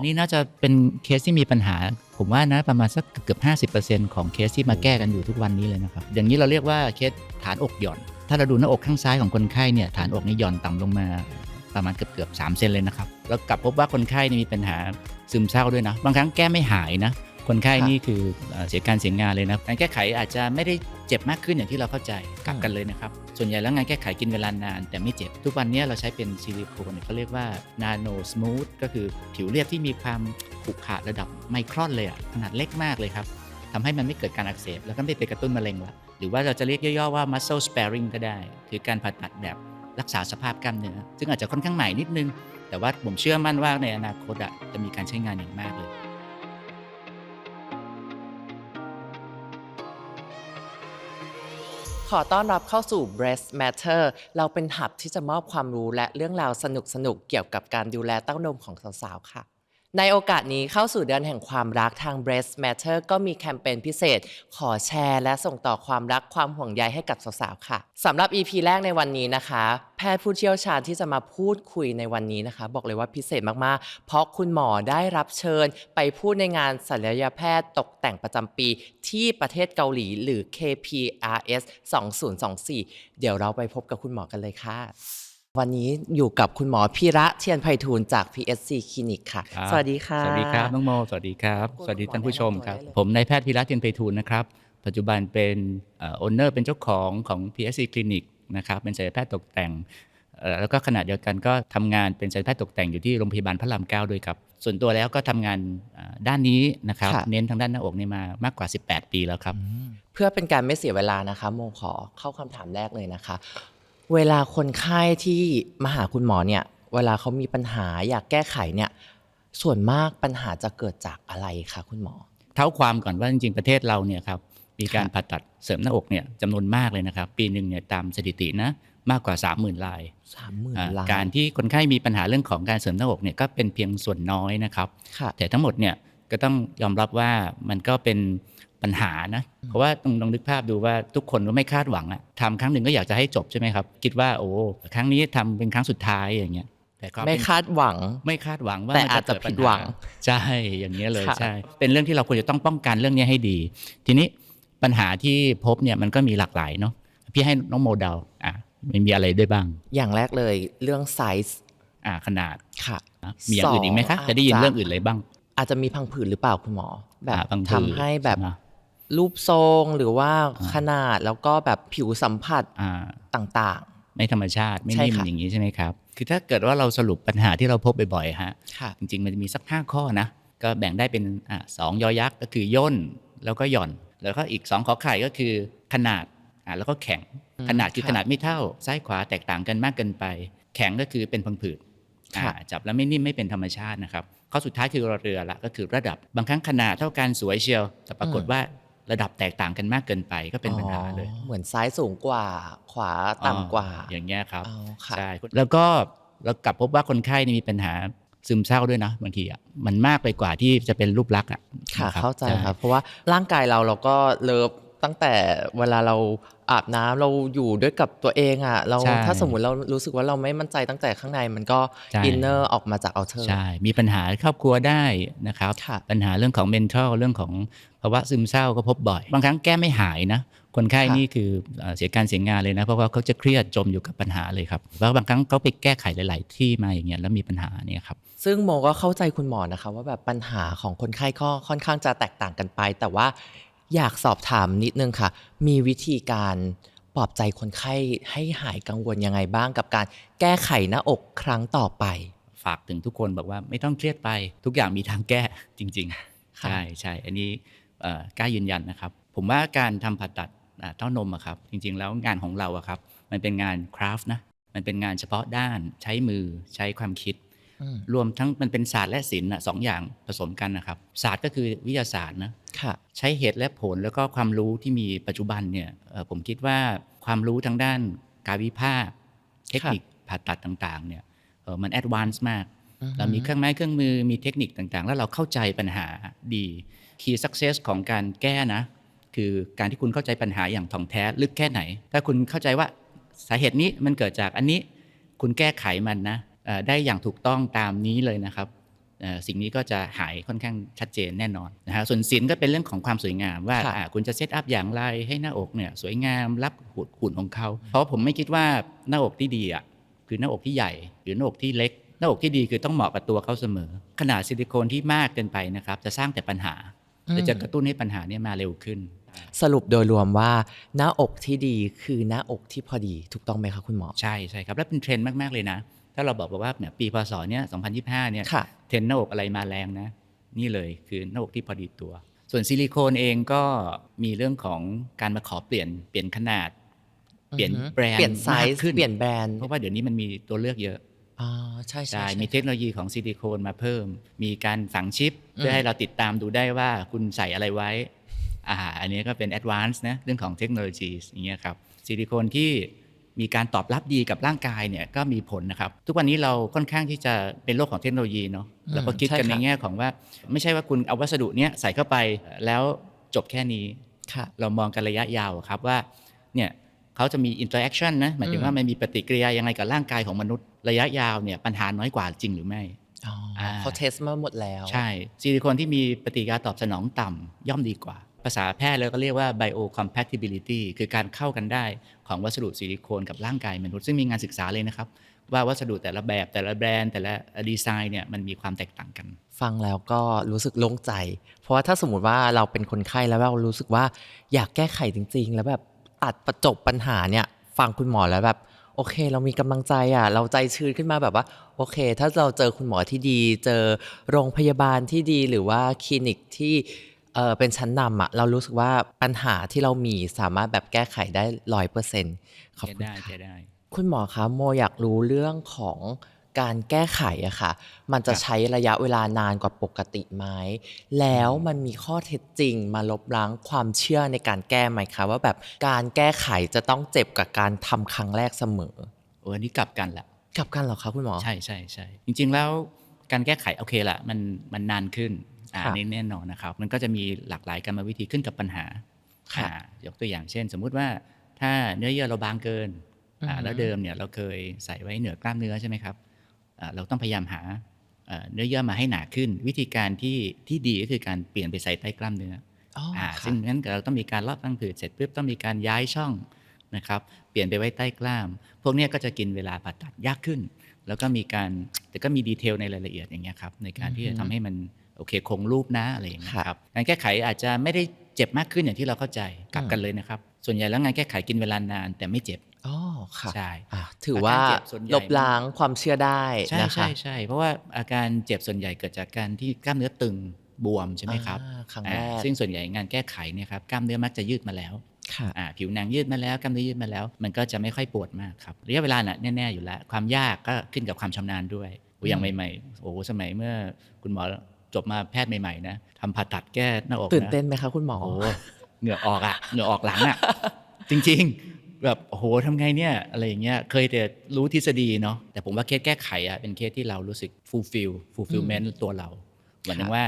อันนี้น่าจะเป็นเคสที่มีปัญหา ผมว่านะประมาณสักเกือบ 50%ของเคสที่มาแก้กันอยู่ทุกวันนี้เลยนะครับ อย่างนี้เราเรียกว่าเคสฐานอกหย่อน ถ้าเราดูหน้าอกข้างซ้ายของคนไข้เนี่ยฐานอกนี่หย่อนต่ำลงมาประมาณเกือบเกือบๆ3เซนเลยนะครับ แล้วกลับพบว่าคนไข้นี่มีปัญหาซึมเศร้าด้วยนะ บางครั้งแก้ไม่หายนะ คนไข้ค่ะนี่คือเอ่อเสียการเสียงานเลยนะการแก้ไขอาจจะไม่ได้เจ็บมากขึ้นอย่างที่เราเข้าใจกลับกันเลยนะครับส่วนใหญ่แล้วงานแก้ไขกินเวลานาน แต่ไม่เจ็บ ทุกวันนี้เราใช้เป็นซิลิโคนเขาเรียกว่านาโนสมูทก็คือผิวเรียบที่มีความขรุขระระดับไมครอนเลยอะขนาดเล็กมากเลยครับทำให้มันไม่เกิดการอักเสบ แล้วก็ไม่ไปกระตุ้นมะเร็งละหรือว่าเราจะเรียกย่อๆว่า muscle sparing ก็ได้ คือการผ่าตัดแบบรักษาสภาพกล้ามเนื้อซึ่งอาจจะค่อนข้างใหม่นิดนึง แต่ว่าผมเชื่อมั่นว่าในอนาคตอะจะมีการใช้งานอย่างมากเลย ขอต้อนรับเข้าสู่ Breast Matter เราเป็นหับที่จะมอบความรู้และเรื่องราวสนุกๆ เกี่ยวกับการดูแลเต้านมของสาวๆ ค่ะ ในโอกาสนี้เข้าสู่เดือนแห่งความรักทาง Breast Matter ก็มีแคมเปญพิเศษ ขอแชร์และส่งต่อความรักความห่วงใยให้กับสาวๆ ค่ะสำหรับ EP แรกในวันนี้นะคะ แพทย์ผู้เชี่ยวชาญที่จะมาพูดคุยในวันนี้นะคะ บอกเลยว่าพิเศษมากๆ เพราะคุณหมอได้รับเชิญ ไปพูดในงานศัลยแพทย์ตกแต่งประจำปีที่ประเทศเกาหลีหรือ KPRS 2024 เดี๋ยวเราไปพบกับคุณหมอกันเลยค่ะ วันนี้อยู่กับคุณหมอพีระเทียนไพฑูรย์จาก PSC คลินิกค่ะครับสวัสดีค่ะ สวัสดีครับน้องโมสวัสดีครับรบกวนสวัสดีท่านผู้ชมครับคุณหมอแนะนำตัวได้เลยผมนายแพทย์พิรัตน์เทียนไพฑูรย์นะครับ ปัจจุบันเป็นโอนเนอร์เป็นเจ้าของของ PSC คลินิกนะครับ เป็นศัลยแพทย์ตกแต่งเอ่อแล้วก็ขณะเดียวกันก็ทำงานเป็นศัลยแพทย์ตกแต่งอยู่ที่โรงพยาบาลพระรามเก้าด้วยครับ ส่วนตัวแล้วก็ทำงานเอ่อด้านนี้นะครับค่ะเน้นทางด้านหน้าอกนี่มามากกว่า 18 ปีแล้วครับ เพื่อเป็นการไม่เสียเวลานะคะโมขอเข้าคำถามแรกเลยนะคะ เวลาคนไข้ที่มาหาคุณหมอเนี่ยเวลาเขามีปัญหาอยากแก้ไขเนี่ยส่วนมากปัญหาจะเกิดจากอะไรคะคุณหมอ เท้าความก่อนว่าจริงๆประเทศเราเนี่ยครับมีการค่ะผ่าตัดเสริมหน้าอกเนี่ยจำนวนมากเลยนะครับ ปีหนึ่งเนี่ยตามสถิตินะมากกว่า 30,000รายสามหมื่นอ่าล้านการที่คนไข้มีปัญหาเรื่องของการเสริมหน้าอกเนี่ยก็เป็นเพียงส่วนน้อยนะครับค่ะแต่ทั้งหมดเนี่ยก็ต้องยอมรับว่ามันก็เป็น ปัญหานะ เพราะว่าต้องลองนึกภาพดูว่าทุกคนก็ไม่คาดหวังอะทำครั้งหนึ่งก็อยากจะให้จบใช่ไหมครับ คิดว่าโอ้ครั้งนี้ทำเป็นครั้งสุดท้ายอย่างเงี้ยแต่ก็ไม่เป็นคาดหวังไม่คาดหวังว่าแต่มันอาจจะเกิผิดหวังปัญาใช่อย่างเงี้ยเลยค่ะใช่ เป็นเรื่องที่เราควรจะต้องป้องกันเรื่องนี้ให้ดี ทีนี้ปัญหาที่พบเนี่ยมันก็มีหลากหลายเนาะพี่ให้น้องโมเดลอะมันมีอะไรด้วยบ้าง อย่างแรกเลยเรื่องไซส์อ่าขนาดค่ะนะมีอย่างอื่นอีกไหมคะสองจะได้ยินอาจจะเรื่องอื่นอะไรบ้าง อาจจะมีพังผืดหรือเปล่าคุณหมอ แบบอ่าบางทำให้แบบช่ไม รูปทรงหรือว่าอ่าขนาดแล้วก็แบบผิวสัมผัสอ่าต่างไม่ธรรมชาติไม่ใช่นิ่มค่ะอย่างนี้ใช่ไหมครับ คือถ้าเกิดว่าเราสรุปปัญหาที่เราพบบ่อยๆฮะๆค่ะจริงๆมันจะมีสัก5ข้อนะ ก็แบ่งได้เป็นอะสองยอยักษ์ก็คือย่นแล้วก็หย่อน แล้วก็อีก2ขอไข่ก็คือขนาดอะแล้วก็แข็งอืมขนาดคือค่ะขนาดไม่เท่าซ้ายขวาแตกต่างกันมากเกินไป แข็งก็คือเป็นพังผืดอะค่ะจับแล้วไม่นิ่มไม่เป็นธรรมชาตินะครับข้อสุดท้ายคือเรือละก็คือระดับบางครั้งขนาดเท่ากันสวยเชียว แต่ปรากฏว่า ระดับแตกต่างกันมากเกินไปก็เป็นปัญหาเลยอ๋อเหมือนซ้ายสูงกว่าขวาต่ำกว่าอ๋ออย่างเงี้ยครับอ๋อค่ะใช่แล้วก็เรากลับพบว่าคนไข้นี่มีปัญหาซึมเศร้าด้วยนะบางทีอะมันมากไปกว่าที่จะเป็นรูปลักษณ์อะค่ะนรับเข้าใจช่ครับเพราะว่าร่างกายเราเราก็เลิฟ ตั้งแต่เวลาเราอาบน้ำเราอยู่ด้วยกับตัวเองอะเราใช่ถ้าสมมุติเรารู้สึกว่าเราไม่มั่นใจตั้งแต่ข้างในมันก็ใช่อินเนอร์ออกมาจากเอาเทอร์ใช่มีปัญหาครอบครัวได้นะครับค่ะปัญหาเรื่องของ mental เรื่องของภาวะซึมเศร้าก็พบบ่อย บางครั้งแก้ไม่หายนะ คนไข้ค่ะนี่คือเอ่อเสียการเสียงานเลยนะ เพราะว่าเขาจะเครียดจมอยู่กับปัญหาเลยครับแล้วบางครั้งเขาไปแก้ไขหลาย ๆ ที่มาอย่างเงี้ยแล้วมีปัญหาเนี่ยครับซึ่งโมก็เข้าใจคุณหมอนะคะว่าแบบปัญหาของคนไข้ก็ค่อนข้างจะแตกต่างกันไป แต่ว่า อยากสอบถามนิดนึงค่ะ มีวิธีการปลอบใจคนไข้ให้หายกังวลยังไงบ้างกับการแก้ไขหน้าอกครั้งต่อไป ฝากถึงทุกคนบอกว่าไม่ต้องเครียดไปทุกอย่างมีทางแก้จริงๆค่ะใช่ใช่อันนี้เอ่อกล้ายืนยันนะครับ ผมว่าการทำผ่าตัดอ่าเต้านมอะครับ จริง ๆ แล้วงานของเราอะครับ มันเป็นงานคราฟต์นะมันเป็นงานเฉพาะด้านใช้มือใช้ความคิดอืมรวมทั้งมันเป็นศาสตร์และศิลป์อะสองอย่างผสมกันนะครับ ศาสตร์ก็คือวิทยาศาสตร์นะ ค่ะใช้เหตุและผลแล้วก็ความรู้ที่มีปัจจุบันเนี่ยเอ่อผมคิดว่าความรู้ทางด้านกายวิภาคเทคนิคผ่าตัดต่างๆเนี่ยเอ่อมันแอดวานซ์มากอือฮึเรามีเครื่องไม้เครื่องมือมีเทคนิคต่างๆ แล้วเราเข้าใจปัญหาดี Key Success ของการแก้นะ คือการที่คุณเข้าใจปัญหาอย่างถ่องแท้ลึกแค่ไหน ถ้าคุณเข้าใจว่าสาเหตุนี้มันเกิดจากอันนี้ คุณแก้ไขมันนะเอ่อได้อย่างถูกต้องตามนี้เลยนะครับเอ่อ สิ่งนี้ก็จะหายค่อนข้างชัดเจนแน่นอนนะฮะส่วนศิลป์ก็เป็นเรื่องของความสวยงามว่าค่ะอ่าคุณจะเซตอัพอย่างไรให้หน้าอกเนี่ยสวยงามรับหุ่นหุ่นของเขา เพราะผมไม่คิดว่าหน้าอกที่ดีอะคือหน้าอกที่ใหญ่ หรือหน้าอกที่เล็ก หน้าอกที่ดีคือต้องเหมาะกับตัวเขาเสมอ ขนาดซิลิโคนที่มากเกินไปนะครับจะสร้างแต่ปัญหาแต่จะกระตุ้นให้ปัญหาเนี่ยมาเร็วขึ้น สรุปโดยรวมว่าหน้าอกที่ดีคือหน้าอกที่พอดีถูกต้องไหมคะคุณหมอใช่ใช่ครับและเป็นเทรนด์มากๆเลยนะ ถ้าเราบอกว่าเนี่ยปีพศเนี่ย2025เนี่ยค่ะเทรนด์หน้าอกอะไรมาแรงนะ นี่เลยคือหน้าอกที่พอดีตัว ส่วนซิลิโคนเองก็มีเรื่องของการมาขอเปลี่ยนเปลี่ยนขนาด เปลี่ยนอือฮึแบรนด์เปลี่ยนไซมากส์ขึ้นเปลี่ยนแบรนด์เพราะว่าเดี๋ยวนี้มันมีตัวเลือกเยอะอ๋อใช่ใช่ใช่ใช่มีเทคโนโลยีของซิลิโคนมาเพิ่ม มีการฝังชิป เพื่อให้เราติดตามดูได้ว่าคุณใส่อะไรไว้อ่าอันนี้ก็เป็นแอดวานซ์นะเรื่องของเทคโนโลยีอย่างเงี้ยครับซิลิโคนที่ มีการตอบรับดีกับร่างกายเนี่ยก็มีผลนะครับ ทุกวันนี้เราค่อนข้างที่จะเป็นโลกของเทคโนโลยีเนาะเราก็คิดกันในแง่ของว่า ไม่ใช่ว่าคุณเอาวัสดุเนี้ยใส่เข้าไปแล้วจบแค่นี้ค่ะเรามองกันระยะยาวอะครับว่าเนี่ยเขาจะมีอินเตอร์แอคชั่นนะหมายถึงว่ามันมีปฏิกิริยายังไงกับร่างกายของมนุษย์ระยะยาวเนี่ยปัญหาน้อยกว่าจริงหรือไม่อ๋ออาเขาเทสมาหมดแล้ว ใช่ซิลิโคนที่มีปฏิกิริยาตอบสนองต่ำย่อมดีกว่า ภาษาแพทย์แล้วก็เรียกว่า biocompatibility คือการเข้ากันได้ของวัสดุซิลิโคนกับร่างกายมนุษย์ซึ่งมีงานศึกษาเลยนะครับ ว่าวัสดุแต่ละแบบแต่ละแบรนด์ แต่ละดีไซน์เนี่ยมันมีความแตกต่างกัน ฟังแล้วก็รู้สึกโล่งใจ เพราะว่าถ้าสมมติว่าเราเป็นคนไข้แล้วเรารู้สึกว่าอยากแก้ไขจริง ๆ แล้วแบบตัดประจบปัญหาเนี่ยฟังคุณหมอแล้วแบบโอเค เรามีกำลังใจอะ เราใจชื้นขึ้นมาแบบว่า โอเค ถ้าเราเจอคุณหมอที่ดี เจอโรงพยาบาลที่ดีหรือว่าคลินิกที่ เออเป็นชั้นนำอะเรารู้สึกว่าปัญหาที่เรามีสามารถแบบแก้ไขได้ร้อยเปอร์เซ็นต์ขอบแก้คุณได้ค่ะแก้ได้คุณหมอคะโมอยากรู้เรื่องของการแก้ไขอะค่ะ มันจะครับใช้ระยะเวลานานกว่าปกติไหมแล้วมันมีข้อเท็จจริงมาลบล้างความเชื่อในการแก้ไหมคะ ว่าแบบการแก้ไขจะต้องเจ็บกับการทำครั้งแรกเสมอโอ้อันนี้กลับกันแหละกลับกันเหรอคะคุณหมอ ใช่ใช่ใช่จริง ๆ แล้วการแก้ไขโอเคละมันมันนานขึ้น อ่าครับนี่แน่นอนนะครับ มันก็จะมีหลากหลายกรรมวิธีขึ้นกับปัญหาค่ะอ่ายกตัวอย่างเช่น สมมุติว่าถ้าเนื้อเยื่อเราบางเกินอ่าอือฮึแล้วเดิมเนี่ยเราเคยใส่ไว้เหนือกล้ามเนื้อใช่ไหมครับอ่าเราต้องพยายามหาเอ่อเนื้อเยื่อมาให้หนาขึ้น วิธีการที่ที่ดีก็คือการเปลี่ยนไปใส่ใต้กล้ามเนื้ออ๋ออ่าค่ะซึ่งนั้นเราต้องมีการลอกตั้งผืดเสร็จปุ๊บต้องมีการย้ายช่องนะครับเปลี่ยนไปไว้ใต้กล้าม พวกเนี้ยก็จะกินเวลาผ่าตัดยากขึ้น แล้วก็มีการแต่ก็มีดีเทลในรายละเอียดอย่างเงี้ยครับในการที่จะทำให้มัน โอเคคงรูปนะอะไรอย่างเงี้ยครับงานแก้ไขอาจจะไม่ได้เจ็บมากขึ้นอย่างที่เราเข้าใจกลับกันเลยนะครับ ส่วนใหญ่แล้วงานแก้ไขกินเวลานานแต่ไม่เจ็บอ๋อค่ะใช่อะถือว่าอาการเจ็บส่วนใหญ่ลบล้างความเชื่อได้ใช่นะคะใช่ใช่เพราะว่าอาการเจ็บส่วนใหญ่เกิดจากการที่กล้ามเนื้อตึงบวมใช่ไหมครับอ่าครั้งอ่าแรกซึ่งส่วนใหญ่งานแก้ไขเนี่ยครับกล้ามเนื้อมักจะยืดมาแล้วค่ะอ่าผิวหนังยืดมาแล้วกล้ามเนื้อยืดมาแล้ว มันก็จะไม่ค่อยปวดมากครับระยะเวลาน่ะแน่ๆอยู่แล้ว ความยากก็ขึ้นกับความชำนาญด้วยโอ้อย่างใหม่ๆโอ้โหสมัยเมื่อคุณหมอ จบมาแพทย์ใหม่ๆนะทำผ่าตัดแก้หน้าอกะตื่นเต้นไหมคะคุณหมอโอ้โหเหงื่อออกอะเหงื่อออกหลังอะจริงๆ แบบโอ้โหทำไงเนี่ยอะไรอย่างเงี้ยเคยแต่รู้ทฤษฎีเนาะแต่ผมว่าเคสแก้ไขอะเป็นเคสที่เรารู้สึก fulfill fulfillment ตัวเราเหมือนถึงว่า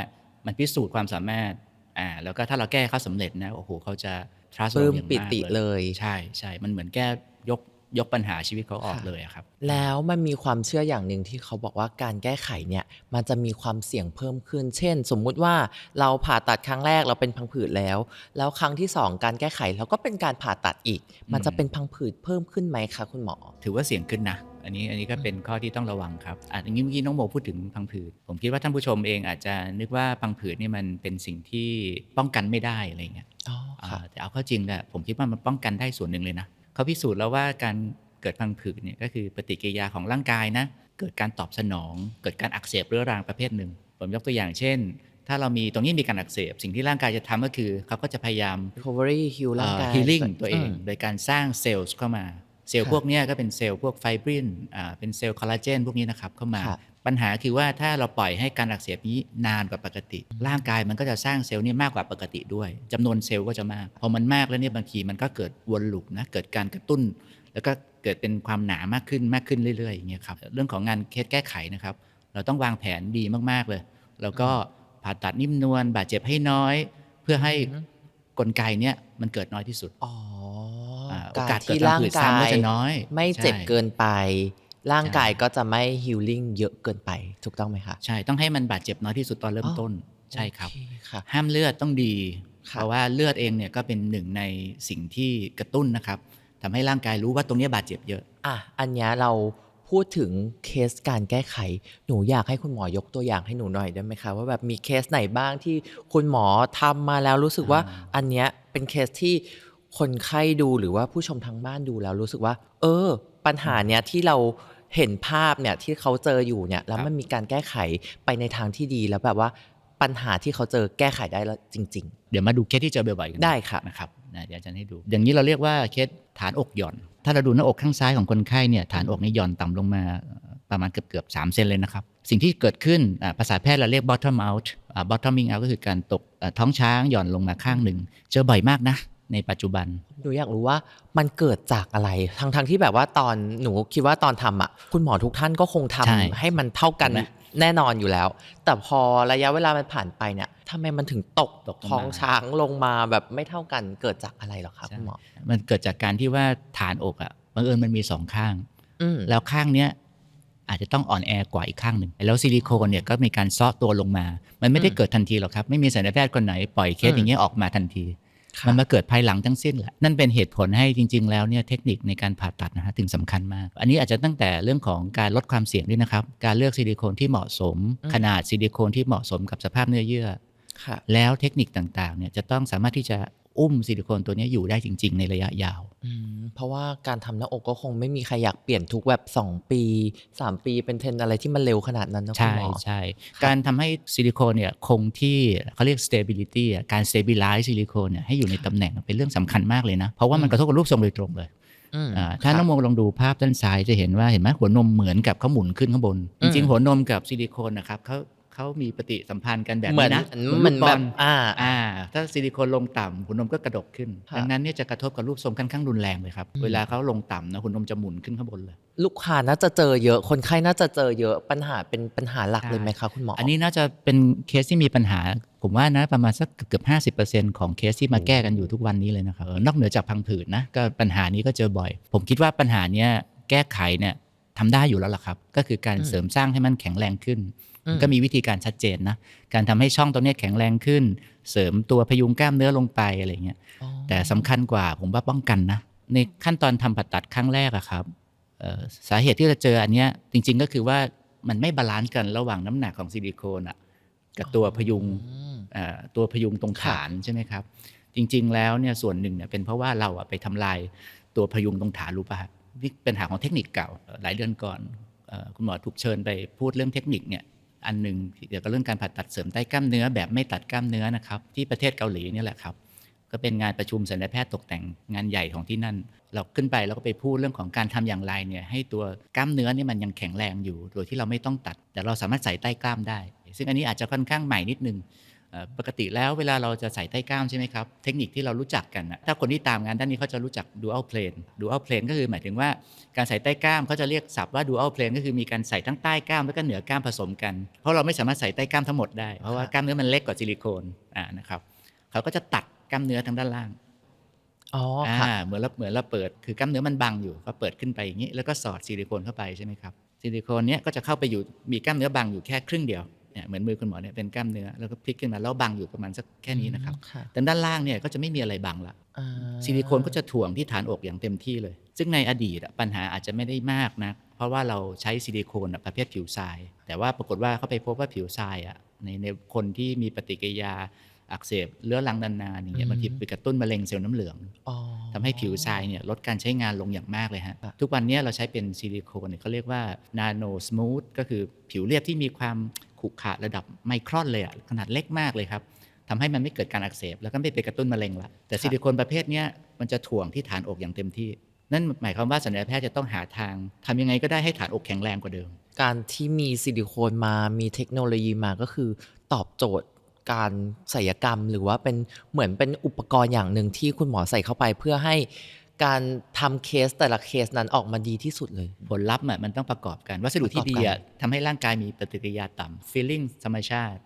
มันพิสูจน์ความสามารถอ่าแล้วก็ถ้าเราแก้เขาสำเร็จนะโอ้โหเขาจะ trust ปลื้เรามอย่างปิมากติเลยใช่ใช่มันเหมือนแก้ยก ยกปัญหาชีวิตเขาออกค่ะเลยอะครับ แล้วมันมีความเชื่ออย่างหนึ่งที่เขาบอกว่าการแก้ไขเนี่ยมันจะมีความเสี่ยงเพิ่มขึ้น เช่น สมมุติว่าเราผ่าตัดครั้งแรกเราเป็นพังผืดแล้ว แล้วครั้งที่สองการแก้ไขเราก็เป็นการผ่าตัดอีก มันจะเป็นพังผืดเพิ่มขึ้นไหมคะคุณหมอ ถือว่าเสี่ยงขึ้นนะอันนี้อันนี้ก็เป็นข้อที่ต้องระวังครับอะอย่างนี้เมื่อกี้น้องโมพูดถึงพังผืด ผมคิดว่าท่านผู้ชมเองอาจจะนึกว่าพังผืดนี่มันเป็นสิ่งที่ป้องกันไม่ได้อะไรเงี้ยอ๋อค่ะอ่าแต่เอาเข้าจริงแหละผมคิดว่ามันป้องกันได้ส่วนหนึ่งเลยนะ เขาพิสูจน์แล้วว่าการเกิดพังผืดเนี่ยก็คือปฏิกิริยาของร่างกายนะ เกิดการตอบสนอง เกิดการอักเสบเรื้อรังประเภทหนึ่ง ผมยกตัวอย่างเช่น ถ้าเรามีตรงนี้มีการอักเสบ สิ่งที่ร่างกายจะทำก็คือ เขาก็จะพยายาม recovery heal ร่างกายฮีลิ่งตัวเองมโดยการสร้างเซลล์เข้ามา เซลล์ค่ะพวกเนี้ยก็เป็นเซลล์พวกไฟบรินอ่าเป็นเซลล์คอลลาเจนพวกนี้นะครับเข้ามาค่ะปัญหาคือว่าถ้าเราปล่อยให้การอักเสบนี้นานกว่าปกติ ร่างกายมันก็จะสร้างเซลล์นี้มากกว่าปกติด้วยจำนวนเซลล์ก็จะมาก พอมันมากแล้วเนี่ยบางทีมันก็เกิดวนลูปนะ เกิดการกระตุ้น แล้วก็เกิดเป็นความหนามากขึ้นมากขึ้นเรื่อยๆอย่างเงี้ยครับ เรื่องของงานเคสแก้ไขนะครับ เราต้องวางแผนดีมากๆเลย แล้วก็ผ่าตัดนิ่มนวลบาดเจ็บให้น้อย เพื่อให้กลไกเนี้ยมันเกิดน้อยที่สุดอ๋ออ่า โอการกาสเกิดที่พังร่างผืดกาซ้ำก็ยจะน้อยไม่เจ็บใช่เกินไป ร่างกายก็จะไม่ฮิลลิ่งเยอะเกินไป ถูกต้องไหมคะใช่ต้องให้มันบาดเจ็บน้อยที่สุดตอนเริ่มต้นใช่ครับโอเค่ะห้ามเลือดต้องดีค่ะเพราะว่าเลือดเองเนี่ยก็เป็นหนึ่งในสิ่งที่กระตุ้นนะครับทำให้ร่างกายรู้ว่าตรงเนี้ยบาดเจ็บเยอะ อะ อันเนี้ยเราพูดถึงเคสการแก้ไข หนูอยากให้คุณหมอยกตัวอย่างให้หนูหน่อยได้ไหมคะ ว่าแบบมีเคสไหนบ้างที่คุณหมอทำมาแล้วรู้สึกว่าอ่าอันเนี้ยเป็นเคสที่ คนไข้ดูหรือว่าผู้ชมทางบ้านดูแล้วรู้สึกว่า เออ ปัญหาเนี้ยที่เราเห็นภาพเนี่ยที่เขาเจออยู่เนี่ยแล้วมันมีการแก้ไขไปในทางที่ดีแล้วแบบว่าปัญหาที่เขาเจอแก้ไขได้แล้วจริงเดี๋ยวมาดูเคสที่เจอบ่อยๆกันได้ค่ะนะครับนะเดี๋ยวอาจารย์ให้ดู อย่างนี้เราเรียกว่าเคสฐานอกหย่อน ถ้าเราดูหน้าอกข้างซ้ายของคนไข้เนี่ยฐานอกนี่หย่อนต่ำลงมาประมาณเกือบเกือบๆ3เซนเลยนะครับ สิ่งที่เกิดขึ้นอ่าภาษาแพทย์เราเรียก bottom out อ่า bottoming out ก็คือการตกอ่าท้องช้างหย่อนลงมาข้างหนึ่ง เจอบ่อยมากนะ ในปัจจุบันหนูอยากรู้ว่ามันเกิดจากอะไร ทั้งทั้งที่แบบว่าตอนหนูคิดว่าตอนทำอะ คุณหมอทุกท่านก็คงทำใช่ให้มันเท่ากันเห็นไหมแน่นอนอยู่แล้ว แต่พอระยะเวลามันผ่านไปเนี่ยทำไมมันถึงตกตกลงมาท้องช้างลงมาแบบไม่เท่ากันเกิดจากอะไรเหรอคะคุณหมอ มันเกิดจากการที่ว่าฐานอกอะบังเอิญมันมีสองข้างอืมแล้วข้างเนี้ยอาจจะต้องอ่อนแอกว่าอีกข้างหนึ่ง แล้วซิลิโคนเนี่ยก็มีการซ้อตัวลงมา มันไม่ได้อืมเกิดทันทีหรอกครับ ไม่มีศัลยแพทย์คนไหนปล่อยเคสอืมอย่างเงี้ยออกมาทันทีค่ะ มันมาเกิดภายหลังทั้งสิ้นแหละนั่นเป็นเหตุผลให้จริง ๆ แล้วเนี่ยเทคนิคในการผ่าตัดนะฮะถึงสำคัญมาก อันนี้อาจจะตั้งแต่เรื่องของการลดความเสี่ยงด้วยนะครับ การเลือกซิลิโคนที่เหมาะสม ขนาดซิลิโคนที่เหมาะสมกับสภาพเนื้อเยื่อค่ะแล้วเทคนิคต่างๆเนี่ยจะต้องสามารถที่จะ อุ้มซิลิโคนตัวเนี้ยอยู่ได้จริง ๆ ในระยะยาวอืมเพราะว่าการทำหน้าอกก็คงไม่มีใครอยากเปลี่ยนทุกแบบ 2 ปี 3 ปีเป็นเทรนด์อะไรที่มันเร็วขนาดนั้นนะคุณใช่หมอใช่การทำให้ซิลิโคนเนี่ยคงที่เขาเรียก stability อะการ stabilize ซิลิโคนเนี่ยให้อยู่ในตำแหน่งเป็นเรื่องสำคัญมากเลยนะ เพราะว่ามันกระทบกับรูปทรงโดยตรงเลยอืมอ่าถ้าค่ะน้องโมลองดูภาพด้านซ้ายจะเห็นว่าเห็นไหมหัวนมเหมือนกับเขาหมุนขึ้นข้างบนอืจมริงๆหัวนมกับซิลิโคนนะครับเขา เขามีปฏิสัมพันธ์กันแบบเหมือนี้นนะเหมือนลูกแบบลอ่าอ่า ถ้าซิลิโคนลงต่ำหัวนมก็กระดกขึ้นค่ะดังนั้นเนี่ยจะกระทบกับรูปทรงค่อนข้างรุนแรงเลยครับ เวลาเขาลงต่ำนะหัวนมจะหมุนขึ้นข้างบนเลย ลูกค้าน่าจะเจอเยอะ คนไข้น่าจะเจอเยอะปัญหาเป็นปัญหาหลักใช่เลยไหมคะคุณหมออัอันนี้น่าจะเป็นเคสที่มีปัญหา ผมว่านะประมาณสักเกือบห้าสิบเปอร์เซ็นของเคสที่มาแก้กันอยู่ทุกวันนี้เลยนะครับเออนอกเหนือจากพังผืดนะก็ปัญหานี้ก็เจอบ่อย ผมคิดว่าปัญหาเนี้ยแก้ไขเนี่ยทำได้อยู่แล้วล่ะครับ ก็คือการอืมเสริมสร้างให้มันแข็งแรงขึ้นอืม ก็มีวิธีการชัดเจนนะการทำให้ช่องตรงเนี้ยแข็งแรงขึ้น เสริมตัวพยุงกล้ามเนื้อลงไปอะไรเงี้ยอ๋อแต่สำคัญกว่าผมว่าป้องกันนะ ในขั้นตอนทำผ่าตัดครั้งแรกอะครับเอ่อสาเหตุที่เราเจออันเนี้ยจริง ๆ ก็คือว่ามันไม่บาลานซ์กันระหว่างน้ำหนักของซิลิโคนอะกับตัวพยุงอืมเอ่อตัวพยุงตรงฐานใช่ไหมครับ จริง ๆ แล้วเนี่ยส่วนหนึ่งเนี่ยเป็นเพราะว่าเราอะไปทำลายตัวพยุงตรงฐานรู้ป่ะฮะนี่เป็นปัญหาของเทคนิคเก่าเอ่อหลายเดือนก่อนเอ่อคุณหมอถูกเชิญไปพูดเรื่องเทคนิคเนี่ย อันหนึ่งเกี่ยวกับเรื่องการผ่าตัดเสริมใต้กล้ามเนื้อแบบไม่ตัดกล้ามเนื้อนะครับ ที่ประเทศเกาหลีนี่แหละครับ ก็เป็นงานประชุมศัลยแพทย์ตกแต่งงานใหญ่ของที่นั่น เราขึ้นไปเราก็ไปพูดเรื่องของการทำอย่างไรเนี่ยให้ตัวกล้ามเนื้อนี่มันยังแข็งแรงอยู่ โดยที่เราไม่ต้องตัด แต่เราสามารถใส่ใต้กล้ามได้ ซึ่งอันนี้อาจจะค่อนข้างใหม่นิดนึง ปกติแล้วเวลาเราจะใส่ใต้กล้ามใช่ไหมครับ เทคนิคที่เรารู้จักกันนะถ้าคนที่ตามงานด้านนี้เขาจะรู้จัก dual plane dual plane ก็คือหมายถึงว่าการใส่ใต้กล้ามเขาจะเรียกศัพท์ว่า dual plane ก็คือมีการใส่ทั้งใต้กล้ามแล้วก็เหนือกล้ามผสมกัน เพราะเราไม่สามารถใส่ใต้กล้ามทั้งหมดได้ เพราะว่ากล้ามเนื้อมันเล็กกว่าซิลิโคนอ่านะครับเขาก็จะตัดกล้ามเนื้อทางด้านล่างอ๋ออ่าค่ะเหมือนเราเหมือนเราเปิดคือกล้ามเนื้อมันบังอยู่ก็เปิดขึ้นไปอย่างนี้แล้วก็สอดซิลิโคนเข้าไปใช่ไหมครับซิลิโคนเนี้ยก็จะเข้าไปอยู่มีกล้ามเนื้อบังอยู่แค่ครึ่งเดียว เนี่ยเหมือนมือคุณหมอเนี่ยเป็นกล้ามเนื้อแล้วก็พลิกขึ้นมาแล้วบังอยู่ประมาณสักแค่นี้นะครับค่ะแต่ด้านล่างเนี่ยก็จะไม่มีอะไรบังละอ่าซิลิโคนก็จะถ่วงที่ฐานอกอย่างเต็มที่เลย ซึ่งในอดีตอะปัญหาอาจจะไม่ได้มากนะเพราะว่าเราใช้ซิลิโคนอะประเภทผิวทราย แต่ว่าปรากฏว่าเขาไปพบว่าผิวทรายอะในในคนที่มีปฏิกิริยา อักเสบเรื้อรังนานๆอย่างเงี้ยบางทีไปกระตุ้นมะเร็งเซลล์น้ำเหลืองอ๋อทำให้ผิวทรายเนี่ยลดการใช้งานลงอย่างมากเลยฮะครับทุกวันเนี้ยเราใช้เป็นซิลิโคนเนี่ยเขาเรียกว่านาโนสมูทก็คือผิวเรียบที่มีความขรุขระระดับไมครอนเลยอะขนาดเล็กมากเลยครับทำให้มันไม่เกิดการอักเสบ แล้วก็ไม่ไปกระตุ้นมะเร็งละแต่ซิลิโคนประเภทเนี้ยมันจะถ่วงที่ฐานอกอย่างเต็มที่ นั่นหมายความว่าศัลยแพทย์จะต้องหาทางทำยังไงก็ได้ให้ฐานอกแข็งแรงกว่าเดิม การที่มีซิลิโคนมามีเทคโนโลยีมาก็คือตอบโจทย์ การศัลยกรรม หรือว่าเป็นเหมือนเป็นอุปกรณ์อย่างหนึ่งที่คุณหมอใส่เข้าไปเพื่อให้การทำเคสแต่ละเคสนั้นออกมาดีที่สุดเลย ผลลัพธ์อะมันต้องประกอบกัน วัสดุที่ดีอะทำให้ร่างกายมีปฏิกิริยาต่ำ feeling ธรรมชาติ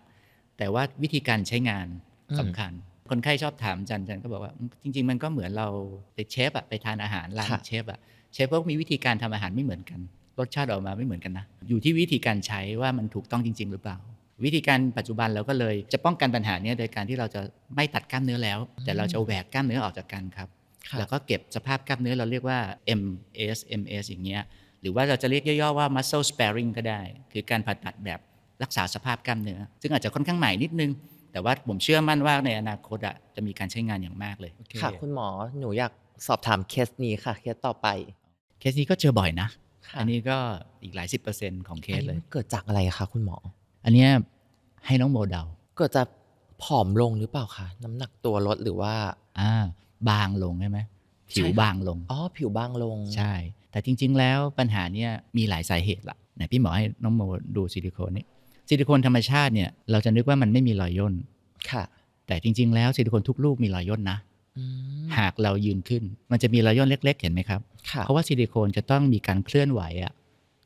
แต่ว่าวิธีการใช้งานอืมสำคัญ คนไข้ชอบถามจันจันก็บอกว่า จริง ๆ มันก็เหมือนเราไปเชฟอะไปทานอาหารร้านค่ะเชฟอะเชฟก็มีวิธีการทำอาหารไม่เหมือนกัน รสชาติออกมาไม่เหมือนกันนะ อยู่ที่วิธีการใช้ว่ามันถูกต้องจริง ๆ หรือเปล่า วิธีการปัจจุบันเราก็เลยจะป้องกันปัญหาเนี้ยโดยการที่เราจะไม่ตัดกล้ามเนื้อแล้ว แต่เราจะแหวกกล้ามเนื้อออกจากกันครับค่ะแล้วก็เก็บสภาพกล้ามเนื้อเราเรียกว่า MS MS อย่างเงี้ยหรือว่าเราจะเรียกย่อๆว่า muscle sparing ก็ได้ คือการผ่าตัดแบบรักษาสภาพกล้ามเนื้อ ซึ่งอาจจะค่อนข้างใหม่นิดนึง แต่ว่าผมเชื่อมั่นว่าในอนาคตอะจะมีการใช้งานอย่างมากเลย ค่ะ คุณหมอหนูอยากสอบถามเคสนี้ค่ะ เคสต่อไป เคสนี้ก็เจอบ่อยนะค่ะอันนี้ก็อีกหลายสิบเปอร์เซ็นต์ของเคอันสนี้เลยมันเกิดจากอะไรคะคุณหมอ อันเนี้ยให้น้องโมเดาเกิดจากผอมลงหรือเปล่าคะน้ำหนักตัวลดหรือว่า อ่า บางลงใช่ไหมผิวใช่ค่ะบางลงอ๋อผิวบางลงใช่ แต่จริง ๆ แล้วปัญหาเนี้ยมีหลายสาเหตุละไหนพี่หมอให้น้องโมดูซิลิโคนนี่ซิลิโคนธรรมชาติเนี่ยเราจะนึกว่ามันไม่มีรอยย่นค่ะ แต่จริง ๆ แล้วซิลิโคนทุกลูกมีรอยย่นนะอืมหากเรายืนขึ้น มันจะมีรอยย่นเล็ก ๆ เห็นไหมครับค่ะเพราะว่าซิลิโคนจะต้องมีการเคลื่อนไหวอะ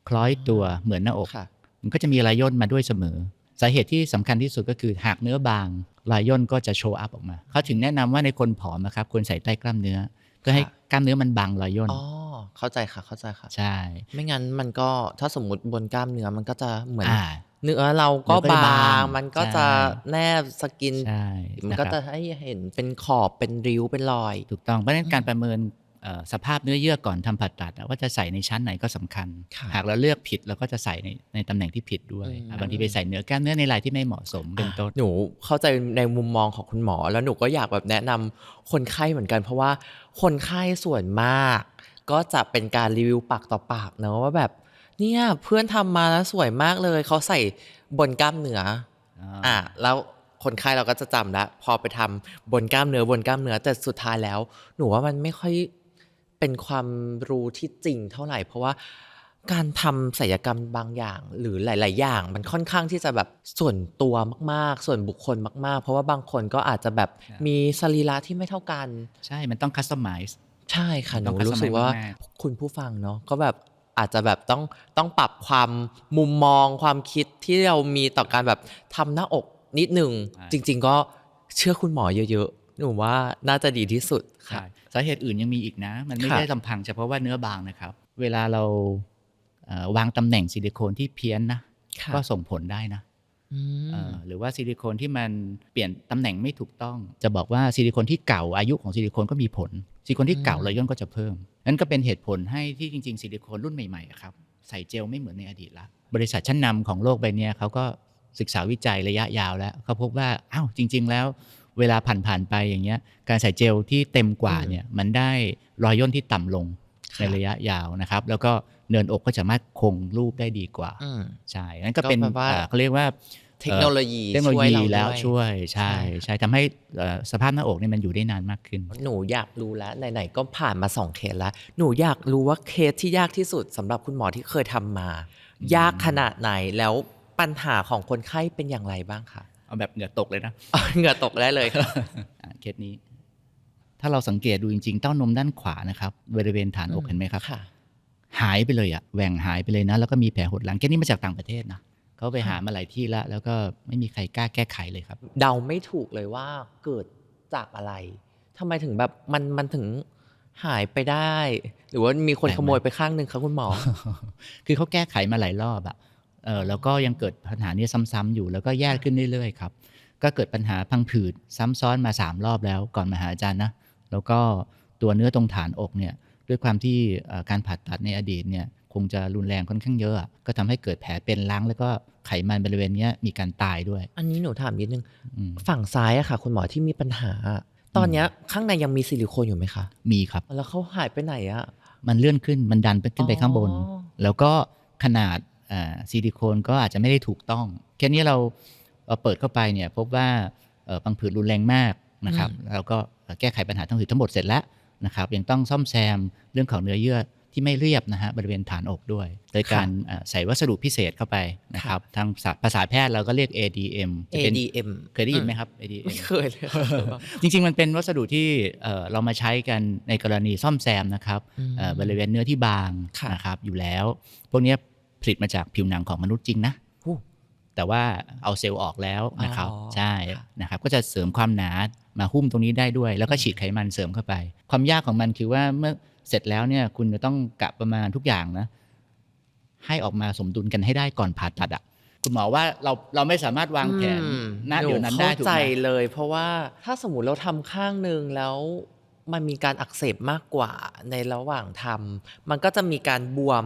คล้อยตัวเหมือนหน้าอกค่ะ มันก็จะมีรอยย่นมาด้วยเสมอ สาเหตุที่สำคัญที่สุดก็คือหากเนื้อบางรอยย่นก็จะโชว์อัพออกมา เขาถึงแนะนำว่าในคนผอมนะครับควรใส่ใต้กล้ามเนื้อ เพื่อให้ค่ะกล้ามเนื้อมันบังรอยย่นอ๋อเข้าใจค่ะเข้าใจค่ะ ใช่ ไม่งั้นมันก็ถ้าสมมุติบนกล้ามเนื้อมันก็จะเหมือนอ่าเนื้อเราก็เนื้อก็จะบาบางงมันก็จะใช่แนบสกินใช่มันนะก็ครับจะให้เห็นเป็นขอบเป็นริ้วเป็นรอย ถูกต้องเพราะฉะนั้นการประเมินเอ่อ สภาพเนื้อเยื่อก่อนทำผ่าตัดอะว่าจะใส่ในชั้นไหนก็สำคัญค่ะหากเราเลือกผิดเราก็จะใส่ในในตำแหน่งที่ผิดด้วยอืมอะบางทีไปใส่เนื้อกล้ามเนื้อในลายที่ไม่เหมาะสมเป็นต้นหนูเข้าใจในมุมมองของคุณหมอ แล้วหนูก็อยากแบบแนะนำคนไข้เหมือนกัน เพราะว่าคนไข้ส่วนมาก ก็จะเป็นการรีวิวปากต่อปากเนอะว่าแบบเนี่ยเพื่อนทำมาแล้วสวยมากเลยเขาใส่บนกล้ามเนื้ออะแล้วคนไข้เราก็จะจำแล้วพอไปทำบนกล้ามเนื้อบนกล้ามเนื้อแต่สุดท้ายแล้ว หนูว่ามันไม่ค่อย เป็นความรู้ที่จริงเท่าไหร่ เพราะว่าการทำศัลยกรรมบางอย่าง หรือหลาย ๆ อย่าง มันค่อนข้างที่จะแบบส่วนตัวมาก ๆ ส่วนบุคคลมาก ๆ เพราะว่าบางคนก็อาจจะแบบครับมีสรีระที่ไม่เท่ากัน ใช่มันต้องคัสตอมไมซ์ใช่ค่ะหต้นูอง customize รู้สึกว่ามากคุณผู้ฟังเนาะก็แบบอาจจะแบบต้องต้องปรับความมุมมองความคิดที่เรามีต่อการแบบทำหน้าอกนิดหนึ่งใช่จริง ๆ ก็เชื่อคุณหมอเยอะ ๆ หนูว่าน่าจะดีที่สุดค่ะใช่ สาเหตุอื่นยังมีอีกนะ มันไม่ค่ะได้ลำพังเฉพาะว่าเนื้อบางนะครับ เวลาเราเอ่อวางตำแหน่งซิลิโคนที่เพี้ยนนะค่ะก็ส่งผลได้นะอืมเอ่อหรือว่าซิลิโคนที่มันเปลี่ยนตำแหน่งไม่ถูกต้อง จะบอกว่าซิลิโคนที่เก่าอายุของซิลิโคนก็มีผล ซิลิโคนที่เก่ารอยย่นก็จะเพิ่มนั่นก็เป็นเหตุผลให้ที่จริง ๆ ซิลิโคนรุ่นใหม่ๆอะครับใส่เจลไม่เหมือนในอดีตละบริษัทชั้นนำของโลกใบเนี้ยเขาก็ศึกษาวิจัยระยะยาวแล้วเขาพบว่าอ้าวจริง ๆ แล้ว เวลาผ่านๆไปอย่างเงี้ยการใส่เจลที่เต็มกว่าเนี่ยมันได้รอยย่นที่ต่ำลงในระยะยาวนะครับ แล้วก็เนินอกก็สามารถคงรูปได้ดีกว่าอืมใช่นั่นก็เป็นก็แปลว่าเอ่อเขาเรียกว่าเทคโนโลยีเทคโนโลช่วยยีเราแล้วด้วยช่วยใช่ใช่ใช่ทำให้เอ่อสภาพหน้าอกเนี่ยมันอยู่ได้นานมากขึ้น หนูอยากรู้แล้วไหนๆก็ผ่านมาสองเคสแล้ว หนูอยากรู้ว่าเคสที่ยากที่สุดสำหรับคุณหมอที่เคยทำมา ยากขนาดไหนแล้วปัญหาของคนไข้เป็นอย่างไรบ้างคะ เอาแบบเหงื่อตกเลยนะเหงื่อตกได้เลยค่ะอะเคสนี้ ถ้าเราสังเกตดูจริง ๆ เต้านมด้านขวานะครับบริเวณฐานอกเห็นไหมครับค่ะหายไปเลยอะแหว่งหายไปเลยนะ แล้วก็มีแผลหดหลังเคสนี้มาจากต่างประเทศนะเขาไปค่ะหามาหลายที่แล้วแล้วก็ไม่มีใครกล้าแก้ไขเลยครับ เดาไม่ถูกเลยว่าเกิดจากอะไรทำไมถึงแบบมันมันถึงหายไปได้ หรือว่ามีคนแปลกไหมขโมยไปข้างหนึ่งครับคุณหมอ คือเขาแก้ไขมาหลายรอบอะ เออแล้วก็ยังเกิดปัญหานี้ซ้ำๆอยู่แล้วก็แย่ขึ้นเรื่อยๆครับก็เกิดปัญหาพังผืดซ้ำซ้อนมา 3 รอบแล้วก่อนมาหาอาจารย์นะแล้วก็ตัวเนื้อตรงฐานอกเนี่ยด้วยความที่เอ่อการผ่าตัดในอดีตเนี่ยคงจะรุนแรงค่อนข้างเยอะอะก็ทำให้เกิดแผลเป็นล้างแล้วก็ไขมันบริเวณเนี้ยมีการตายด้วย อันนี้หนูถามนิดนึงอืมฝั่งซ้ายอะค่ะ คุณหมอที่มีปัญหา ตอนเนี้ยข้างในยังมีซิลิโคนอยู่ไหมคะ มีครับ แล้วเขาหายไปไหนอะมันเลื่อนขึ้นมันดันไปขึ้นไปข้างบนอ๋อแล้วก็ขนาดอ่า ซิลิโคนก็อาจจะไม่ได้ถูกต้อง แค่นี้เราเราเปิดเข้าไปเนี่ยพบว่าเอ่อพังผืดรุนแรงมากนะครับแล้วก็แก้ไขปัญหาทั้งผืดทั้งหมดเสร็จแล้วนะครับยังต้องซ่อมแซมเรื่องของเนื้อเยื่อที่ไม่เรียบนะฮะบริเวณฐานอกด้วย โดยการอ่าใส่วัสดุพิเศษเข้าไปนะครับทางภาษาแพทย์เราก็เรียก ADM จะเป็น ADM เคยได้ยินไหมครับ ADM ไม่เคยเลยค่ะจริง ๆ มันเป็นวัสดุที่เอ่อเรามาใช้กันในกรณีซ่อมแซมนะครับอืมเอ่อบริเวณเนื้อที่บางค่ะนะครับอยู่แล้ว พวกเนี้ย ผลิตมาจากผิวหนังของมนุษย์จริงนะโอ้แต่ว่าเอาเซลล์ออกแล้วนะครับอ๋อใช่ค่ะนะครับ ก็จะเสริมความหนามาหุ้มตรงนี้ได้ด้วย แล้วก็ฉีดไขมันเสริมเข้าไป ความยากของมันคือว่าเมื่อเสร็จแล้วเนี่ยคุณจะต้องกะประมาณทุกอย่างนะ ให้ออกมาสมดุลกันให้ได้ก่อนผ่าตัดอะคุณหมอว่าเราเราไม่สามารถวางแผนอืมณเดี๋ยวนั้นหได้เข้าถูกใจไหมเลย เพราะว่าถ้าสมมติเราทำข้างหนึ่งแล้วมันมีการอักเสบมากกว่าในระหว่างทำมันก็จะมีการบวม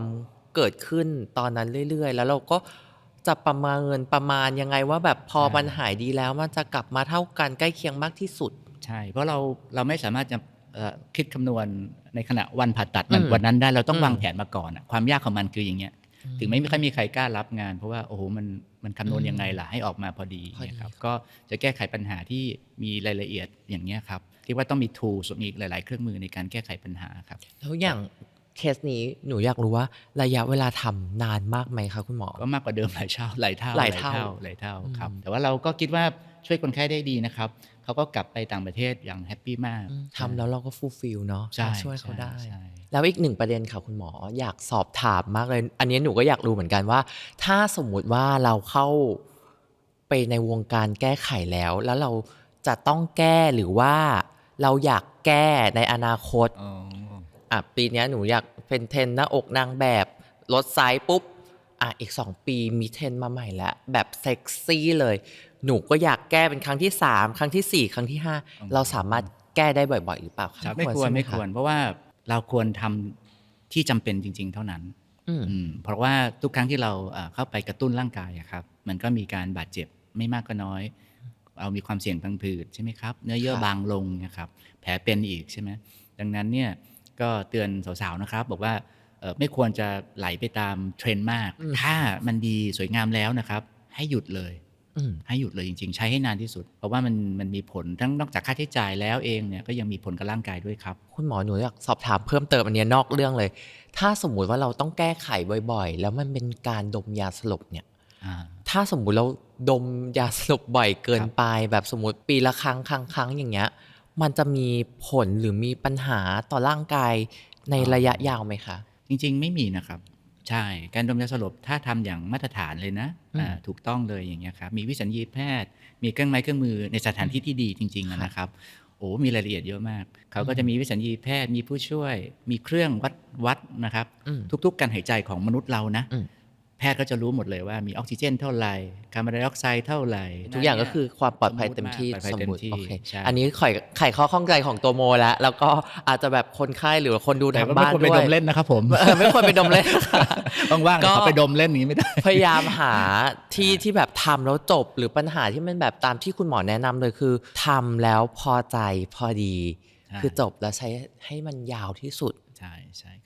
เกิดขึ้นตอนนั้นเรื่อยๆ แล้วเราก็จะประเมินประมาณยังไงว่าแบบพอมันหายดีแล้วมันจะกลับมาเท่ากันใกล้เคียงมากที่สุด ใช่ เพราะเราเราไม่สามารถจะเอ่อคิดคำนวณในขณะวันผ่าตัดมันอืมวันนั้นได้เราต้องอืมวางแผนมาก่อนอะความยากของมันคืออย่างเงี้ยถึงไม่มีใครมีใครกล้ารับงาน เพราะว่าโอ้โหมันมันคำนวณยังไงล่ะให้ออกมาพอดีพอดีเนี่ยครับก็จะแก้ไขปัญหาที่มีรายละเอียดอย่างเงี้ยครับที่ว่าต้องมี tools มีหลาย ๆ เครื่องมือในการแก้ไขปัญหาครับแล้วอย่าง เคสนี้หนูอยากรู้ว่าระยะเวลาทำนานมากไหมคะคุณหมอ ก็มากกว่าเดิมหลายเท่าหลายเท่าหลายเท่าหลายเท่าอืมครับ แต่ว่าเราก็คิดว่าช่วยคนไข้ได้ดีนะครับ เขาก็กลับไปต่างประเทศอย่างแฮปปี้มากอืมทำแล้วเราก็ฟูลฟิลเนาะใช่ช่วยเขาได้ใช่แล้วอีกหนึ่งประเด็นค่ะคุณหมออยากสอบถามมากเลย อันนี้หนูก็อยากรู้เหมือนกันว่า ถ้าสมมุติว่าเราเข้าไปในวงการแก้ไขแล้ว แล้วเราจะต้องแก้หรือว่าเราอยากแก้ในอนาคต อ๋ออะปีเนี้ยหนูอยากเป็นเทรนหน้าอกนางแบบลดไซส์ปุ๊บอะอีกสองปีมีเทรนมาใหม่แล้ว แบบเซ็กซี่เลย หนูก็อยากแก้เป็นครั้งที่สามครั้งที่สี่ครั้งที่ห้าเราสามารถแก้ได้บ่อย ๆ หรือเปล่าคะไม่ควรใช่หไม่ควร เพราะว่าเราควรทำที่จำเป็นจริง ๆ เท่านั้นอืมอืมเพราะว่าทุกครั้งที่เราเอ่อเข้าไปกระตุ้นร่างกายอะครับ มันก็มีการบาดเจ็บไม่มากก็น้อยเอามีความเสี่ยงทางผืดใช่ไหมครับ เนื้อเยื่อครับบางลงนะครับ แผลเป็นอีกใช่ไหมดังนั้นเนี่ย ก็เตือนสาวๆนะครับ บอกว่าเอ่อไม่ควรจะไหลไปตามเทรนด์มาก ถ้ามันดีสวยงามแล้วนะครับ ให้หยุดเลยอืมให้หยุดเลยจริงๆ ใช้ให้นานที่สุด เพราะว่ามันมันมีผลทั้งนอกจากค่าใช้จ่ายแล้วเองเนี่ยก็ยังมีผลกับร่างกายด้วยครับ คุณหมอหนูอยากสอบถามเพิ่มเติมอันเนี้ยนอกเรื่องเลย ถ้าสมมุติว่าเราต้องแก้ไขบ่อยๆ แล้วมันเป็นการดมยาสลบเนี่ยอ่าถ้าสมมุติเราดมยาสลบบ่อยเกินครับไป แบบสมมติปีละครั้งครั้งครั้งอย่างเงี้ย มันจะมีผลหรือมีปัญหาต่อร่างกายในระยะยาวไหมคะ จริง ๆ ไม่มีนะครับ ใช่ การดมยาสลบถ้าทำอย่างมาตรฐานเลยนะอืมอ่าถูกต้องเลยอย่างเงี้ยครับ มีวิสัญญีแพทย์ มีเครื่องไม้เครื่องมือในสถานที่ที่ดีจริงๆอะนะครับ โอ้ มีรายละเอียดเยอะมาก เขาก็จะมีวิสัญญีแพทย์ มีผู้ช่วย มีเครื่องวัดวัดนะครับอืมทุก ๆ การหายใจของมนุษย์เรานะอืม แพทย์ก็จะรู้หมดเลยว่ามีออกซิเจนเท่าไหร่คาร์บอนไดออกไซด์เท่าไหร่ทุกอย่างก็คือความปลอดภัยเต็มที่ปลอดภัยสมเต็มมติที่โอเคใช่อันนี้ไขไขข้อข้องใจของตัวโมแล้ว แล้วก็อาจจะแบบคนไข้หรือว่าคนดูแต่ทางก็ไม่บ้านควรไปด้วยดมเล่นนะครับผมเออไม่ควรไปดมเล่นว่างๆก็เขาไปดมเล่นอย่างนี้ไม่ได้พยายามหาที่ที่แบบทำแล้วจบหรือปัญหาที่มันแบบตามที่คุณหมอแนะนำเลยคือทำแล้วพอใจพอดีใช่คือจบแล้วใช้ให้มันยาวที่สุดใช่ใช่ค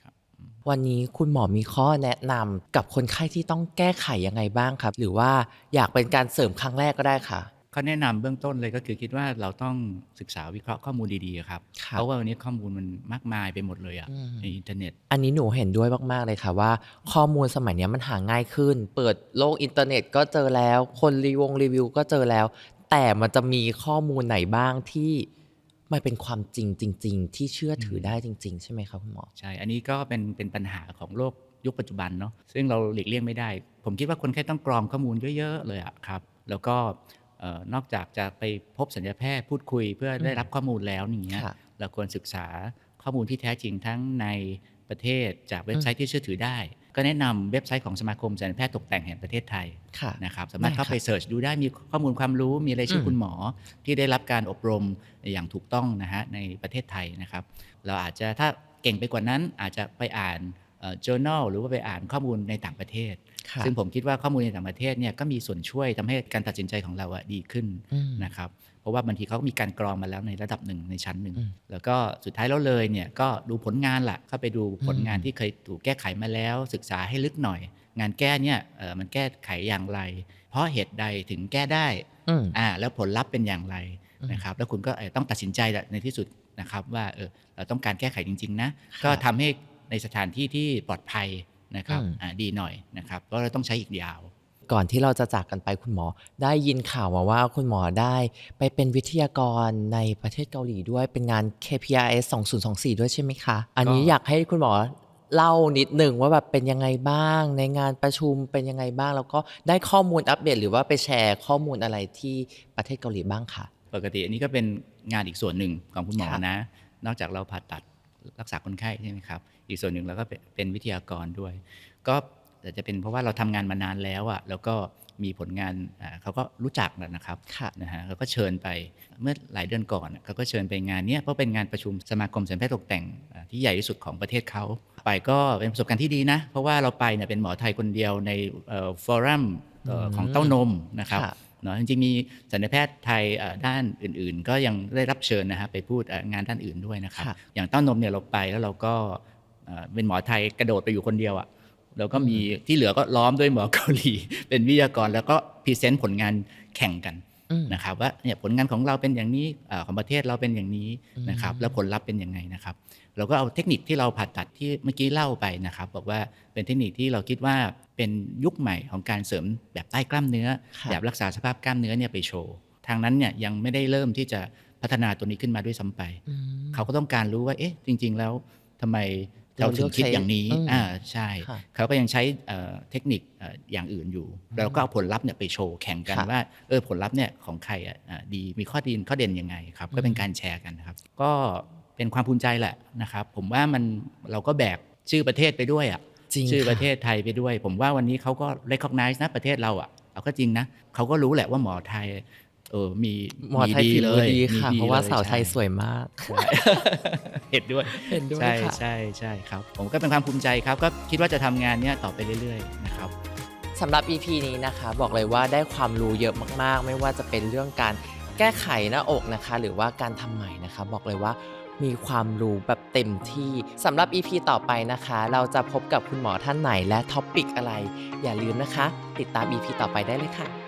รับ วันนี้คุณหมอมีข้อแนะนำกับคนไข้ที่ต้องแก้ไขยังไงบ้างครับ หรือว่าอยากเป็นการเสริมครั้งแรกก็ได้ค่ะ ข้อแนะนำเบื้องต้นเลยก็คือคิดว่าเราต้องศึกษาวิเคราะห์ข้อมูลดีๆครับครับ เพราะว่าวันนี้ข้อมูลมันมากมายไปหมดเลยอะอืม ในอินเทอร์เน็ต อันนี้หนูเห็นด้วยมากๆเลยค่ะว่า ข้อมูลสมัยเนี้ยมันหาง่ายขึ้น เปิดโลกอินเทอร์เน็ตก็เจอแล้ว คนรีวงรีวิวก็เจอแล้ว แต่มันจะมีข้อมูลไหนบ้างที่ มันเป็นความจริงจริง ๆ ที่เชื่อถือได้จริง ๆ ใช่ไหมครับคุณหมอ ใช่ อันนี้ก็เป็นเป็นปัญหาของโลกยุคปัจจุบันเนาะซึ่งเราหลีกเลี่ยงไม่ได้ ผมคิดว่าคนไข้ต้องกรองข้อมูลเยอะๆเลยอะครับ แล้วก็เอ่อนอกจากจะไปพบสัญญาแพทย์พูดคุยเพื่อได้รับข้อมูลแล้วอย่างเงี้ยค่ะเราควรศึกษาข้อมูลที่แท้จริงทั้งในประเทศจากเว็บไซต์ที่เชื่อถือได้ ก็แนะนำเว็บไซต์ของสมาคมศัลยแพทย์ตกแต่งแห่งประเทศไทยค่ะนะครับสามารถเข้าได้ครับไปเสิร์ชดูได้มีข้อมูลความรู้มีรายชื่ออมคุณหมอ ที่ได้รับการอบรมอย่างถูกต้องนะฮะในประเทศไทยนะครับเราอาจจะถ้าเก่งไปกว่านั้นอาจจะไปอ่านเอ่อ journal หรือว่าไปอ่านข้อมูลในต่างประเทศค่ะซึ่งผมคิดว่าข้อมูลในต่างประเทศเนี่ยก็มีส่วนช่วยทำให้การตัดสินใจของเราอะดีขึ้นอืมนะครับ เพราะว่าบางทีเขาก็มีการกรองมาแล้วในระดับหนึ่งในชั้นหนึ่งอืมแล้วก็สุดท้ายแล้วเลยเนี่ยก็ดูผลงานล่ะเข้าไปดูผลงานอืมที่เคยถูกแก้ไขมาแล้ว ศึกษาให้ลึกหน่อย งานแก้เนี่ยเอ่อมันแก้ไขอย่างไร เพราะเหตุใดถึงแก้ได้อืมอ่าแล้วผลลัพธ์เป็นอย่างไรอืมนะครับแล้วคุณก็เอ่อต้องตัดสินใจแหละในที่สุดนะครับว่าเออเราต้องการแก้ไขจริง ๆ นะค่ะก็ทำให้ในสถานที่ที่ปลอดภัยนะครับอืมอ่าดีหน่อยนะครับเพราะเราต้องใช้อีกยาว ก่อนที่เราจะจากกันไปคุณหมอ ได้ยินข่าวมาว่าคุณหมอได้ไปเป็นวิทยากรในประเทศเกาหลีด้วยเป็นงาน KPIS 2024 ด้วยใช่ไหมคะ อันนี้ก็อยากให้คุณหมอเล่านิดหนึ่งว่าแบบเป็นยังไงบ้าง ในงานประชุมเป็นยังไงบ้าง แล้วก็ได้ข้อมูลอัปเดต หรือว่าไปแชร์ข้อมูลอะไรที่ประเทศเกาหลีบ้างค่ะปกติอันนี้ก็เป็นงานอีกส่วนหนึ่งของคุณหมอค่ะนะ นอกจากเราผ่าตัดรักษาคนไข้ใช่ไหมครับ อีกส่วนหนึ่งเราก็เป็นเป็นวิทยากรด้วย ก็ แต่จะเป็นเพราะว่าเราทำงานมานานแล้วอะแล้วก็มีผลงานอ่าเขาก็รู้จักแล้วนะครับค่ะนะฮะเขาก็เชิญไปเมื่อหลายเดือนก่อนน่ะเขาก็เชิญไปงานเนี้ยเพราะเป็นงานประชุมสมาคมสัญแพทย์ตกแต่งอ่าที่ใหญ่ที่สุดของประเทศเขาไปก็เป็นประสบการณ์ที่ดีนะ เพราะว่าเราไปเนี่ยเป็นหมอไทยคนเดียวในเอ่อฟอรัมเอ่อของเต้านมนะครับค่ะเนาะจริงๆมีสัญญแพทย์ไทยเอ่อด้านอื่นๆ ก็ยังได้รับเชิญนะฮะไปพูดเอ่องานด้านอื่นด้วยนะครับค่ะอย่างเต้านมเนี่ยเราไปแล้วเราก็เอ่อเป็นหมอไทยกระโดดไปอยู่คนเดียวอะ แล้วก็มีที่เหลือก็ล้อมด้วยหมอเกาหลี เป็นวิทยากรแล้วก็พรีเซนต์ผลงานแข่งกันอืมนะครับว่าเนี่ยผลงานของเราเป็นอย่างนี้เอ่อของประเทศเราเป็นอย่างนี้นะครับแล้วผลลัพธ์เป็นยังไงนะครับ เราก็เอาเทคนิคที่เราผ่าตัดที่เมื่อกี้เล่าไปนะครับ บอกว่าเป็นเทคนิคที่เราคิดว่าเป็นยุคใหม่ของการเสริมแบบใต้กล้ามเนื้อค่ะแบบรักษาสภาพกล้ามเนื้อเนี่ยไปโชว์ทางนั้นเนี่ยยังไม่ได้เริ่มที่จะพัฒนาตัวนี้ขึ้นมาด้วยซ้ำไปอืมเขาก็ต้องการรู้ว่าเอ๊ะจริง ๆ แล้วทำไม เราเราถึงคิดอย่างนี้เลือกใช้อ่าใช่ค่ะเขาก็ยังใช้เอ่อเทคนิคเอ่ออย่างอื่นอยู่ แล้วก็เอาผลลัพธ์เนี่ยไปโชว์แข่งกันค่ะว่าเออผลลัพธ์เนี่ยของใครอะอ่าดีมีข้อดีข้อเด่นยังไงครับ ก็เป็นการแชร์กันนะครับ ก็เป็นความภูมิใจแหละนะครับ ผมว่ามันเราก็แบกชื่อประเทศไปด้วยอะจริงชื่อประเทค่ศไทยไปด้วย ผมว่าวันนี้เขาก็ recognize นะประเทศเราอะเอาก็จริงนะเขาก็รู้แหละว่าหมอไทย เออมีหมอไทยดีฝีเลมือยดีค่ะมีเพราะว่าลสาวไทยใช่สวยมากใช่เห็นด้วยเห็นด้วยใช่ค่ะใช่ใช่ครับ ผมก็เป็นความภูมิใจครับ ก็คิดว่าจะทำงานเนี้ยต่อไปเรื่อยๆนะครับสำหรับ EP นี้นะคะ บอกเลยว่าได้ความรู้เยอะมากๆ ไม่ว่าจะเป็นเรื่องการแก้ไขหน้าอกนะคะ หรือว่าการทำใหม่นะคะ บอกเลยว่ามีความรู้แบบเต็มที่สำหรับ EP ต่อไปนะคะ เราจะพบกับคุณหมอท่านไหนและท็อปปิกอะไร อย่าลืมนะคะ ติดตาม EP ต่อไปได้เลยค่ะ